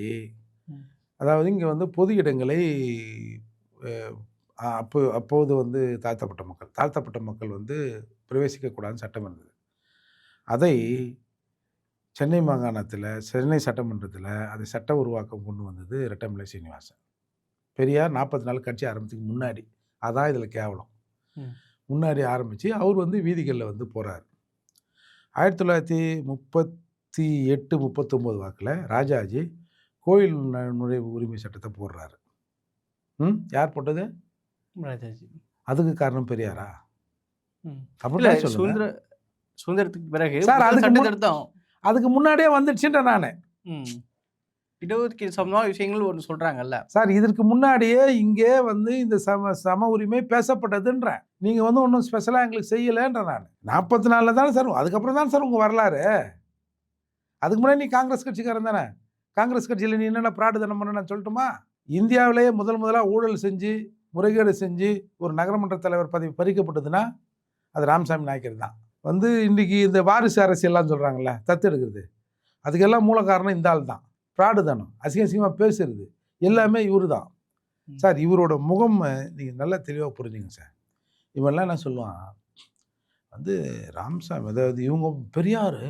Speaker 1: அதாவது இங்கே வந்து பொது இடங்களை அப்போ அப்போது வந்து தாழ்த்தப்பட்ட மக்கள் தாழ்த்தப்பட்ட மக்கள் வந்து பிரவேசிக்கக்கூடாதுன்னு சட்டம் இருந்தது. அதை சென்னை மாகாணத்தில் சென்னை சட்டமன்றத்தில் அதை சட்ட உருவாக்கம் கொண்டு வந்தது ரெட்டமலை சீனிவாசன். பெரியார் நாற்பத்தி நாலு கட்சி ஆரம்பத்துக்கு முன்னாடி. அதான் இதில் கேவலம். முன்னாடி ஆரம்பித்து அவர் வந்து வீதிகளில் வந்து போகிறார் ஆயிரத்தி தொள்ளாயிரத்தி முப்பத்தி எட்டு முப்பத்தொம்போது வாக்கில் ராஜாஜி கோயில் நுழைவு உரிமை சட்டத்தை போடுறாரு. ம்? யார் போட்டது?
Speaker 2: ராஜாஜி.
Speaker 1: அதுக்கு காரணம் பெரியாரா? சொல்லுங்க.
Speaker 2: சுதந்திர சுதந்திரத்துக்கு பிறகு
Speaker 1: சார், அதுக்கு அதுக்கு முன்னாடியே வந்துடுச்சுன்ற நான்.
Speaker 2: இடஒதுக்கீடு சம்பந்தமான விஷயங்கள் ஒன்று சொல்கிறாங்கல்ல
Speaker 1: சார் இதற்கு முன்னாடியே இங்கே வந்து இந்த சம சம உரிமை பேசப்பட்டதுன்றேன். நீங்கள் வந்து ஒன்றும் ஸ்பெஷலாக எங்களுக்கு செய்யலைன்ற நான். நாற்பத்தி நாலில் தானே சார் அதுக்கப்புறம் தான் சார் உங்கள் வரலாறு. அதுக்கு முன்னாடி நீ காங்கிரஸ் கட்சிக்காரன் தானே. காங்கிரஸ் கட்சியில் நீ என்னென்ன பிராடுதனம் பண்ண சொல்லட்டுமா? இந்தியாவிலேயே முதல் முதலாக ஊழல் செஞ்சு முறைகேடு செஞ்சு ஒரு நகரமன்ற தலைவர் பதவி பறிக்கப்பட்டதுன்னா அது ராமசாமி நாயக்கர் தான். வந்து இன்றைக்கி இந்த வாரிசு அரசியல்லாம் சொல்கிறாங்கல்ல தத்து எடுக்கிறது அதுக்கெல்லாம் மூல காரணம் இந்த ஆள் தான். ஃப்ராடு தானோ அசிங்க அசிங்கமாக பேசுறது எல்லாமே இவரு தான். சார் இவரோட முகம் நீங்கள் நல்லா தெளிவாக புரிஞ்சுங்க சார். இவன்லாம் என்ன சொல்லுவான்? வந்து ராமசாமி அதாவது இவங்க பெரியார்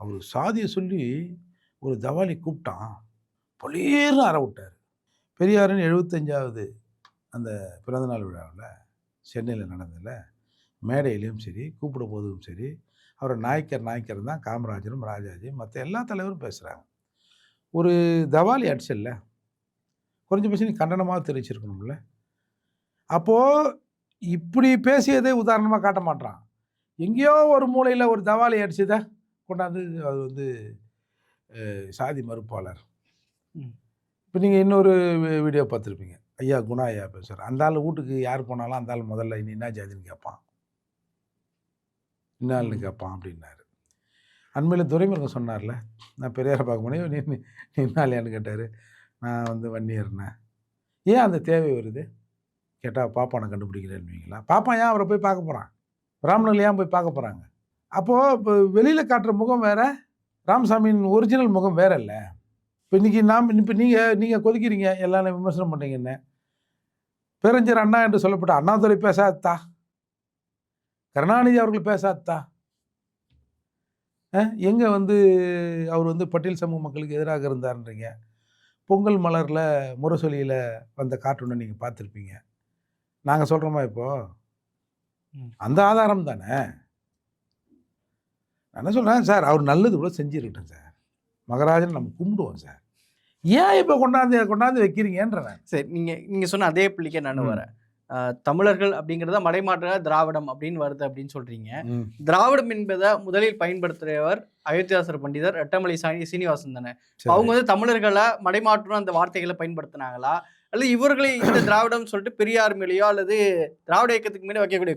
Speaker 1: அவர் சாதியை சொல்லி ஒரு தவாலி கூப்பிட்டான் பளீர்னு அற விட்டார். பெரியாரின் எழுபத்தஞ்சாவது அந்த பிறந்தநாள் விழாவில் சென்னையில் நடந்ததில் மேடையிலையும் சரி கூப்பிட போதும் சரி அவரை நாய்க்கர் நாய்க்கர் தான் காமராஜரும் ராஜாஜியும் மற்ற எல்லா தலைவரும் பேசுகிறாங்க ஒரு தவாலி அடிச்சல்ல குறைஞ்சபட்சம் நீ கண்டனமாக தெரிவிச்சிருக்கணும்ல. அப்போது இப்படி பேசியதை உதாரணமாக காட்ட மாட்றான். எங்கேயோ ஒரு மூலையில் ஒரு தவாலி அடிச்சதை கொண்டாந்து அது வந்து சாதி மறுப்பாளர். இப்போ நீங்கள் இன்னொரு வீடியோ பார்த்துருப்பீங்க. ஐயா குணா ஐயா பேசுகிறார் அந்த ஆள் வீட்டுக்கு யார் போனாலும் அந்த ஆள் முதல்ல நீ என்ன ஜாதின்னு கேட்பான்.
Speaker 2: ம்.
Speaker 1: கேட்பான் அப்படின்னாரு. அண்மையில் துரைமுருகன் சொன்னார்ல நான் பெரியாரை பார்க்க முடியும் நீ நீ- கேட்டார். நான் வந்து வன்னியர்னேன் ஏன் அந்த தேவை வருது? கேட்டால் பாப்பானை கண்டுபிடிக்கிறேன்னுவீங்களா? பாப்பா ஏன் அவரை போய் பார்க்க போகிறான் பிராமணர்கள் ஏன் போய் பார்க்க போகிறாங்க அப்போது இப்போ வெளியில் காட்டுற முகம் வேறு ராமசாமியின் ஒரிஜினல் முகம் வேற இல்லை. இப்போ இன்றைக்கி நாம் இப்போ நீங்கள் நீங்கள் கொதிக்கிறீங்க எல்லாரும் விமர்சனம் பண்ணீங்கன்னு பேரஞ்சர் அண்ணா என்று சொல்லப்பட்ட அண்ணாதுரை பேசாதா கருணாநிதி அவர்கள் பேசாதா எங்கே வந்து அவர் வந்து பட்டியல் சமூக மக்களுக்கு எதிராக இருந்தாருன்றீங்க. பொங்கல் மலரில் முரசொலியில் வந்த கார்ட்டூனை நீங்கள் பார்த்துருப்பீங்க. நாங்கள் சொல்கிறோமா இப்போ?
Speaker 2: ம்.
Speaker 1: அந்த ஆதாரம் தானே? நான் என்ன சொல்கிறேன் சார் அவர் நல்லது கூட செஞ்சிருக்கட்டும் சார். மகராஜன் நம்ம கும்பிடுவோம் சார். ஏன் இப்போ கொண்டாந்து கொண்டாந்து வைக்கிறீங்கன்ற நான்
Speaker 2: சரி நீங்க நீங்க சொன்ன அதே புள்ளிக்கே நான். வரேன். தமிழர்கள் அப்படிங்கிறத மடைமாற்ற திராவிடம் அப்படின்னு வருது அப்படின்னு சொல்றீங்க. திராவிடம் என்பதை முதலில் பயன்படுத்துகிறவர் அயோத்தியாசர் பண்டிதர் ரெட்டமலை சாணி சீனிவாசன் தானே. அவங்க வந்து தமிழர்களை மடைமாற்றம் அந்த வார்த்தைகளை பயன்படுத்தினாங்களா? அல்லது இவர்களே இந்த திராவிடம் சொல்லிட்டு பெரியார் மேலேயோ அல்லது திராவிட இயக்கத்துக்கு மேலே வைக்கக்கூடிய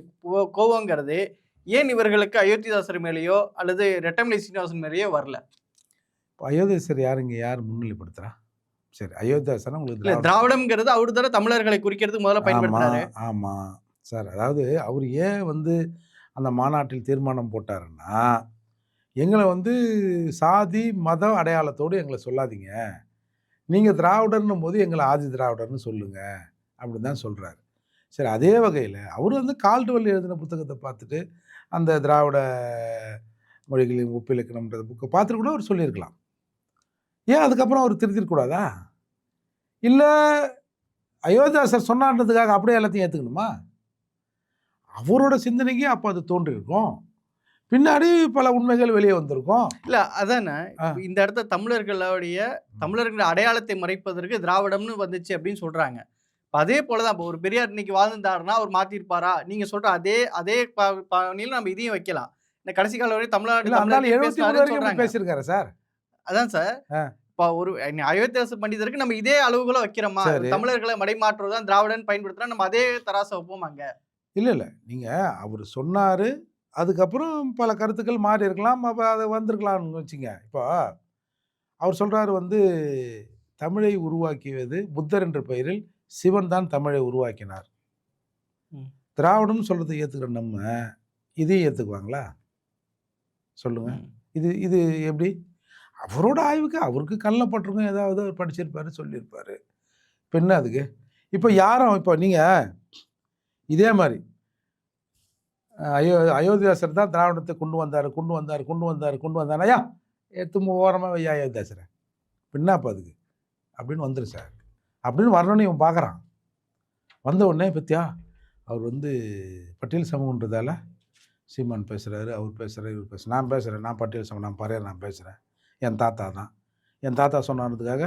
Speaker 2: கோவங்கிறது ஏன் இவர்களுக்கு அயோத்திதாசர் மேலேயோ அல்லது ரெட்டமலை சீனிவாசன் மேலேயோ வரல?
Speaker 1: இப்போ அயோத்தியாசர் யாருங்க? யார் முன்னிலைப்படுத்துறா? சரி அயோத்தியாசனா உங்களுக்கு
Speaker 2: இல்ல
Speaker 1: திராவிட-
Speaker 2: திராவிடம்ங்கிறது அவரு தானே தமிழர்களை குறிக்கிறதுக்கு முதல்ல பயன்படுத்தினாரு
Speaker 1: ஆமா ஆமா. சார் அதாவது அவர் ஏன் வந்து அந்த மாநாட்டில் தீர்மானம் போட்டாருன்னா எங்களை வந்து சாதி மத அடையாளத்தோடு எங்களை சொல்லாதீங்க. நீங்கள் திராவிடர்னும் போது எங்களை ஆதி திராவிடர்னு சொல்லுங்க அப்படின்னு தான் சொல்கிறாரு சரி அதே வகையில் அவர் வந்து கால்டுவல் எழுதின புத்தகத்தை பார்த்துட்டு அந்த திராவிட மொழிகளின் ஒப்பிலக்கணம்ன்றது புக்கை பார்த்துட்டு கூட அவர் சொல்லியிருக்கலாம். ஏன் அதுக்கப்புறம் அவர் திருத்திருக்கூடாதா இல்லை அயோத்தியாசர் சொன்னான்றதுக்காக அப்படியே எல்லாத்தையும் ஏற்றுக்கணுமா அவரோட சிந்தனைக்கு அப்போ அது தோன்றியிருக்கும். பின்னாடி பல உண்மைகள் வெளியே வந்திருக்கும்.
Speaker 2: இல்ல அதானே? இந்த இடத்த தமிழர்களுடைய தமிழர்கள் அடையாளத்தை மறைப்பதற்கு திராவிடம்னு வந்துச்சு அப்படின்னு சொல்றாங்க. இப்ப அதே போலதான் இப்போ ஒரு பெரியார் இன்னைக்கு வாழ்ந்தாருன்னா அவர் மாத்திருப்பாரா? நீங்க சொல்ற அதே அதே ப- பாணியில நம்ம இதையும் வைக்கலாம். இந்த கடைசி காலம் வரை தமிழ்நாடு.
Speaker 1: பேசியிருக்காரு சார்.
Speaker 2: அதான் சார். இப்ப ஒரு அயோத்தியாச பண்டிதருக்கு நம்ம இதே அளவுகளை வைக்கிறோமா. தமிழர்களை மடைமாற்றுவதுதான் திராவிடன் பயன்படுத்துறா நம்ம அதே தராசை வைப்போம் அங்க?
Speaker 1: இல்லை இல்லை. நீங்கள் அவர் சொன்னார். அதுக்கப்புறம் பல கருத்துக்கள் மாறி இருக்கலாம். அப்போ அது வந்திருக்கலாம்னு வச்சுங்க. இப்போ அவர் சொல்றாரு வந்து தமிழை உருவாக்கியது புத்தர் என்ற பெயரில் சிவன் தான் தமிழை உருவாக்கினார்.
Speaker 2: ம்.
Speaker 1: திராவிடம்னு சொல்றதை ஏத்துக்கிற நம்ம. இதையும் ஏத்துக்குவாங்களா? சொல்லுங்க.
Speaker 2: ம்.
Speaker 1: இது இது எப்படி? அவரோட ஆய்வுக்கு அவருக்கு கண்ணில் பட்டிருக்கும் ஏதாவது அவர் படிச்சிருப்பாரு சொல்லியிருப்பாரு. இப்போ என்ன அதுக்கு? இப்போ யாரும் இப்போ நீங்கள் இதே மாதிரி அயோ அயோத்தியாசர் தான் திராவிடத்தை கொண்டு வந்தார் கொண்டு வந்தார் கொண்டு வந்தார் கொண்டு வந்தார். ஐயா எடுத்து ஓரமாக வையா அயோத்தியாசரை. பின்னாப்போ அதுக்கு? அப்படின்னு வந்துரு சார். அப்படின்னு வரணும்னு இவன் பார்க்குறான் வந்த உடனே பத்தியா அவர் வந்து பட்டியல் சமூகன்றதால சீமான் பேசுகிறாரு அவர் பேசுகிறார் இவர் பேசுகிறார் நான் பேசுகிறேன் நான் பட்டியல் சமூகம் நான் பறையர் நான் பேசுகிறேன் என் தாத்தா தான். என் தாத்தா சொன்னானதுக்காக.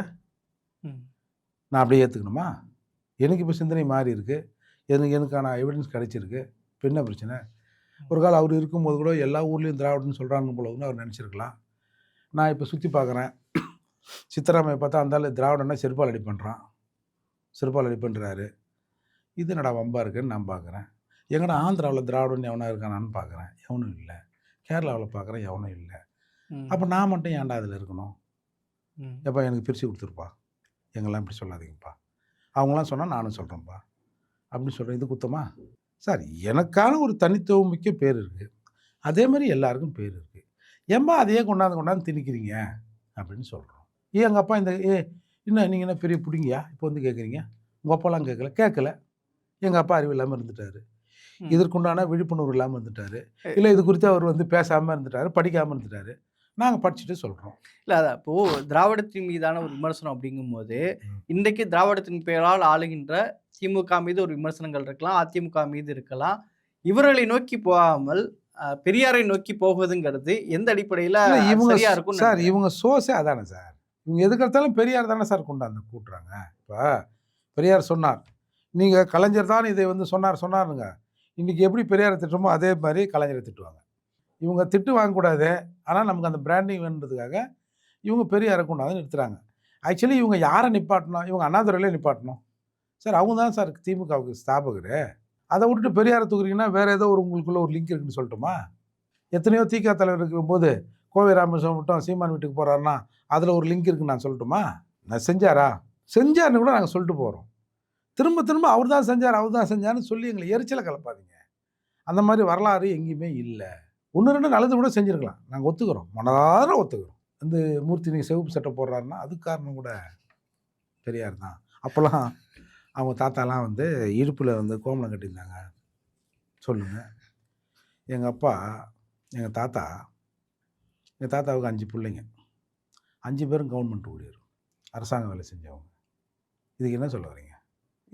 Speaker 1: நான் அப்படியே ஏற்றுக்கணுமா எனக்கு இப்போ சிந்தனை மாறி இருக்கு. எனக்கு எனக்கான எவிடன்ஸ் கிடைச்சிருக்கு. இப்போ என்ன பிரச்சனை? ஒரு காலம் அவர் இருக்கும்போது கூட எல்லா ஊர்லேயும் திராவிடன்னு சொல்கிறாங்க போலன்னு அவர் நினச்சிருக்கலாம். நான் இப்போ சுற்றி பார்க்குறேன் சித்தராமையை பார்த்தா அந்த திராவிடன்னா செருப்பால் அடி பண்ணுறான் செருப்பால் அடி பண்ணுறாரு இது என்னடா வம்பா இருக்குன்னு நான் பார்க்குறேன் எங்கடா ஆந்திராவில் திராவிடன் எவனா இருக்கானான்னு பார்க்குறேன் எவனும் இல்லை. கேரளாவில் பார்க்குறேன் எவனும் இல்லை. அப்போ நான் மட்டும் ஏன்டா அதில் இருக்கணும். எப்பா எனக்கு பிரித்து கொடுத்துருப்பா. எங்கெல்லாம் இப்படி சொல்லாதீங்கப்பா. அவங்களாம் சொன்னால் நானும் சொல்கிறேன்ப்பா அப்படின்னு சொல்கிறேன் இது குத்தமா? சார் எனக்கான ஒரு தனித்துவம் மிக்க பேர் இருக்குது அதே மாதிரி எல்லாருக்கும் பேர் இருக்குது ஏம்பா அதையே கொண்டாந்து கொண்டாந்து திணிக்கிறீங்க? அப்படின்னு சொல்கிறோம் ஏ எங்கள் அப்பா இந்த ஏ என்ன நீங்கள் என்ன பெரிய பிடிங்கியா? இப்போ வந்து கேட்குறீங்க உங்கள் அப்பாலாம் கேட்கல கேட்கல எங்கள் அப்பா அறிவு இல்லாமல் இருந்துட்டாரு. இதற்குண்டான விழிப்புணர்வு இல்லாமல் இருந்துட்டாரு. இல்லை இது குறித்து அவர் வந்து பேசாமல் இருந்துட்டாரு படிக்காமல் இருந்துட்டாரு. நாங்கள் படிச்சுட்டு சொல்கிறோம்
Speaker 2: இல்ல அதான் இப்போ திராவிடத்தின் மீதான ஒரு விமர்சனம் அப்படிங்கும்போது. இன்றைக்கு திராவிடத்தின் பெயரால் ஆளுகின்ற திமுக மீது ஒரு விமர்சனங்கள் இருக்கலாம் அதிமுக மீது இருக்கலாம். இவர்களை நோக்கி போகாமல் பெரியாரை நோக்கி போகுதுங்கிறது எந்த அடிப்படையில
Speaker 1: இவங்க
Speaker 2: இருக்கும்
Speaker 1: சார் இவங்க சோர்ஸே அதானே சார்? இவங்க எதுக்கெடுத்தாலும் பெரியார் தானே சார் கொண்டாந்து கூட்டுறாங்க. இப்போ பெரியார் சொன்னார். நீங்கள் கலைஞர் தான் இதை வந்து சொன்னார் சொன்னாருங்க. இன்றைக்கி எப்படி பெரியாரை திட்டுமோ அதே மாதிரி கலைஞரை திட்டுவாங்க. இவங்க திட்டு வாங்கக்கூடாது. ஆனால் நமக்கு அந்த பிராண்டிங் வேணுன்றதுக்காக இவங்க பெரிய கொண்டாந்து நிறுத்துறாங்க. ஆக்சுவலி இவங்க யாரை நிப்பாட்டணும்? இவங்க அண்ணாதுரையிலே நிப்பாட்டணும். சார் அவங்க தான் சார் திமுகவுக்கு ஸ்தாபகர். அதை விட்டுட்டு பெரியாரை தூக்குறீங்கன்னா வேறு ஏதோ ஒரு உங்களுக்குள்ளே ஒரு லிங்க் இருக்குன்னு சொல்லட்டுமா? எத்தனையோ திக தலைவர் இருக்கும்போது கோவை ராமேஸ்வரம் மட்டும் சீமான் வீட்டுக்கு போகிறாருன்னா அதில் ஒரு லிங்க் இருக்குன்னு நான் சொல்லட்டுமா? நான் செஞ்சாரா? செஞ்சாருன்னு கூட நாங்கள் சொல்லிட்டு போகிறோம் திரும்ப திரும்ப அவர் தான் செஞ்சார் அவர் தான் செஞ்சாருன்னு சொல்லி எங்களை எரிச்சலை கலப்பாதீங்க. அந்த மாதிரி வரலாறு எங்கேயுமே இல்லை. ஒன்று ரெண்டு நல்லது கூட செஞ்சுருக்கலாம். நாங்கள் ஒத்துக்கிறோம். மனதார ஒத்துக்கிறோம். இந்த மூர்த்தி நீங்கள் சிவப்பு சட்டை போடுறாருன்னா அதுக்கு காரணம் கூட பெரியார் தான். அப்போல்லாம் அவங்க தாத்தாலாம் வந்து இடுப்பில் வந்து கோமலம் கட்டியிருந்தாங்க. சொல்லுங்கள் எங்கள் அப்பா எங்கள் தாத்தா எங்கள் தாத்தாவுக்கு அஞ்சு பிள்ளைங்க. அஞ்சு பேரும் கவர்மெண்ட் ஊழியர். அரசாங்க வேலை செஞ்சவங்க. இதுக்கு என்ன சொல்ல வரீங்க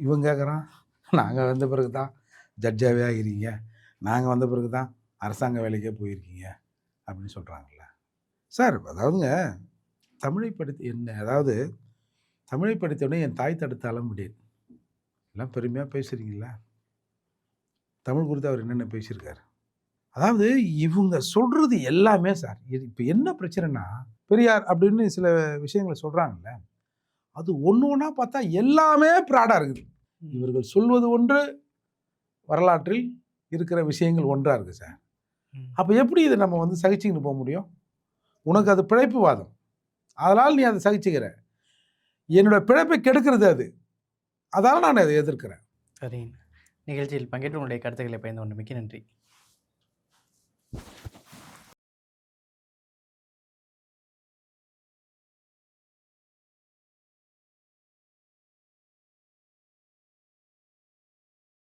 Speaker 1: இவன் கேட்குறான் நாங்கள் வந்த பிறகு தான் ஜட்ஜாகவே ஆகிறீங்க நாங்கள் வந்த பிறகு தான் அரசாங்க வேலைக்கே போயிருக்கீங்க அப்படின்னு சொல்கிறாங்கல்ல சார் அதாவதுங்க தமிழை படித்து என்ன அதாவது தமிழை படித்தவுடனே என் தாய் தடுத்தாலும் முடியாது எல்லாம் பெருமையாக பேசுகிறீங்களா தமிழ் குறித்து அவர் என்னென்ன பேசியிருக்காரு? அதாவது இவங்க சொல்கிறது எல்லாமே சார் இது இப்போ என்ன பிரச்சனைனா பெரியார் அப்படின்னு சில விஷயங்களை சொல்கிறாங்கல்ல அது ஒன்று ஒன்றா பார்த்தா எல்லாமே ப்ராடாக இருக்குது. இவர்கள் சொல்வது ஒன்று வரலாற்றில் இருக்கிற விஷயங்கள் ஒன்றாக இருக்குது சார். அப்போ எப்படி இதை நம்ம வந்து சகிச்சுக்கிட்டு போக முடியும்? உனக்கு அது பிழைப்புவாதம். அதனால் நீ அதை சகிச்சுக்கிற. என்னோட பிழைப்பை கெடுக்கிறது அது. அதால் நான் அதை எதிர்க்கிறேன்.
Speaker 2: சரிங்க. நிகழ்ச்சியில் பங்கேற்று உங்களுடைய கருத்துக்களை பயந்து கொண்டு மிக்க நன்றி.